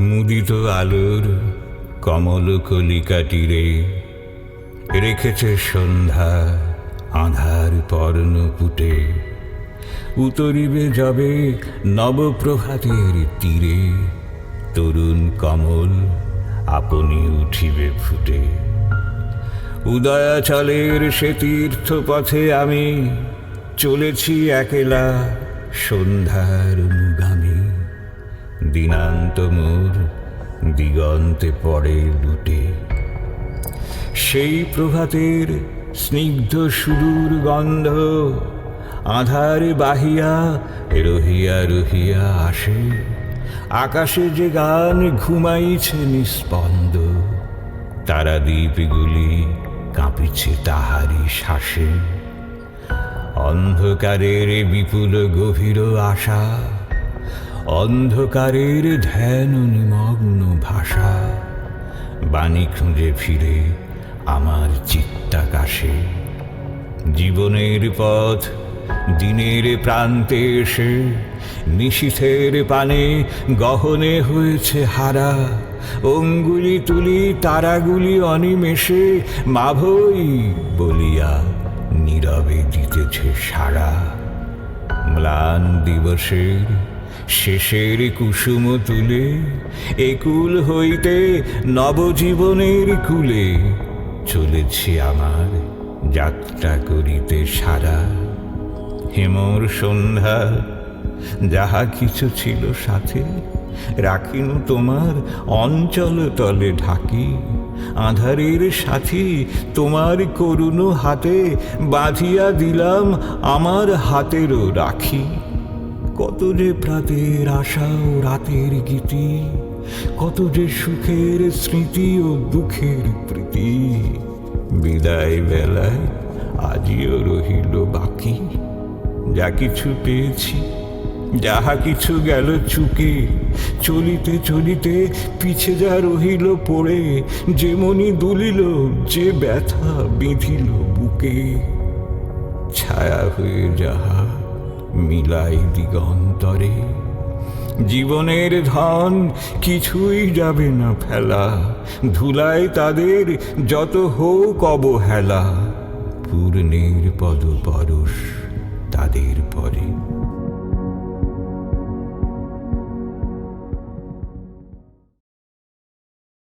মুদিত আলোর কমল কলিকা তীরে রেখেছে সন্ধ্যা আধার পর্ণ পুটে। উতরিবে যাবে নবপ্রভাতের তীরে, তরুণ কমল আপনি উঠিবে ফুটে। উদয়াচলের সে তীর্থ পথে আমি চলেছি একেলা সন্ধ্যার অনুগামী দিনান্ত মোর, দিগন্তে পড়ে লুটে। সেই প্রভাতের স্নিগ্ধ সুদূর গন্ধ আধারে বাহিয়া রহিয়া রহিয়া আসে। আকাশে যে গান ঘুমাইছে নিস্পন্দ তারা দ্বীপগুলি কাঁপিছে তাহারি শ্বাসে। অন্ধকারের বিপুল গভীর আশা অন্ধকারের ধ্যান নিমগ্ন ভাষা, বাণী খুঁজে ফিরে আমার চিত্তাকাশে। জীবনের পথ, দিনের প্রান্তে এসে, নিশীথের পানে গহনে হয়েছে হারা, অঙ্গুলি তুলি তারাগুলি অনিমেষে, মাভই বলিয়া নীরবে দিতেছে সারা। ম্লান দিবসের শেষের কুসুম তুলে, একুল হইতে নবজীবনের কুলে চলেছি আমার যাত্রা করিতে সারা। হেমর সন্ধ্যা, যাহা কিছু ছিল সাথে, রাখিনু তোমার অঞ্চল তলে ঢাকি। আধারের সাথী তোমার করুণ হাতে বাঁধিয়া দিলাম আমার হাতেরও রাখি। কত যে প্রাতের আশা ও রাতের গীতি, কত যে সুখের স্মৃতি ও দুঃখের প্রীতি। বিদায় বেলায় আজিও রহিল বাকি, যা কিছু পেয়েছি, যাহা কিছু গেল চুকে, চলিতে চলিতে পিছে যা রহিল পড়ে, যেমনি দুলিল, যে ব্যথা বিঁধিল বুকে, ছায়া হয়ে যাহা মিলাই দিগন্তরে। জীবনের ধন কিছুই যাবে না ফেলা, ধুলায় তাদের যত হোক অবহেলা। পূর্ণের পদপরশ তাদের পরে।